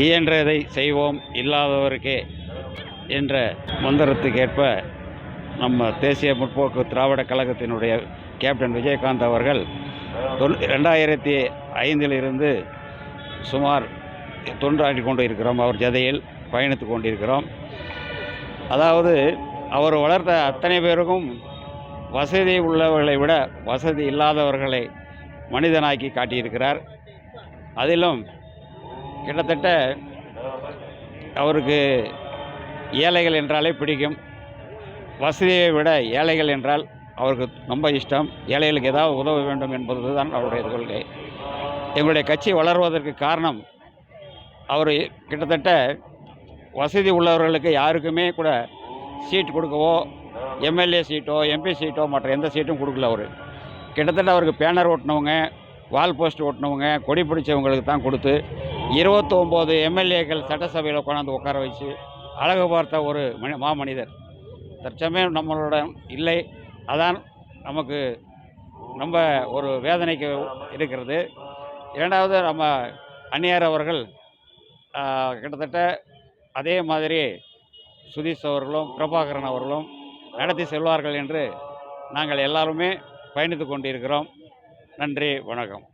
இயன்றதை செய்வோம் இல்லாதவருக்கே என்ற மந்திரத்துக்கேற்ப நம்ம தேசிய முற்போக்கு திராவிட கழகத்தினுடைய கேப்டன் விஜயகாந்த் அவர்கள் தொன் ரெண்டாயிரத்தி ஐந்திலிருந்து சுமார் தொண்டாடி கொண்டு இருக்கிறோம் அவர் ஜதையில் பயணித்து கொண்டிருக்கிறோம். அதாவது அவர் வளர்த்த அத்தனை பேருக்கும் வசதி உள்ளவர்களை விட வசதி இல்லாதவர்களை மனிதனாக்கி காட்டியிருக்கிறார். அதிலும் கிட்டத்தட்ட அவருக்கு ஏழைகள் என்றாலே பிடிக்கும். வசதியை விட ஏழைகள் என்றால் அவருக்கு ரொம்ப இஷ்டம். ஏழைகளுக்கு ஏதாவது உதவ வேண்டும் என்பது தான் அவருடைய கொள்கை. எங்களுடைய கட்சி வளர்வதற்கு காரணம் அவர் கிட்டத்தட்ட வசதி உள்ளவர்களுக்கு யாருக்குமே கூட சீட் கொடுக்கவோ எம்எல்ஏ சீட்டோ எம்பி சீட்டோ மற்ற எந்த சீட்டும் கொடுக்கல அவர். கிட்டத்தட்ட அவருக்கு பேனர் ஓட்டினவங்க வால் போஸ்ட் ஓட்டினவங்க கொடி பிடிச்சவங்களுக்கு தான் கொடுத்து இருபத்தொம்போது எம்எல்ஏக்கள் சட்டசபையில் கொண்டாந்து உட்கார வச்சு அழகு பார்த்த ஒரு மனி மாமனிதர். தற்சமயம் நம்மளோட இல்லை. அதான் நமக்கு ரொம்ப ஒரு வேதனைக்கு இருக்கிறது. இரண்டாவது நம்ம அந்நியார் அவர்கள் கிட்டத்தட்ட அதே மாதிரி சுதீஷ் அவர்களும் பிரபாகரன் அவர்களும் நடத்தி செல்வார்கள் என்று நாங்கள் எல்லாருமே பயணித்து கொண்டிருக்கிறோம். நன்றி வணக்கம்.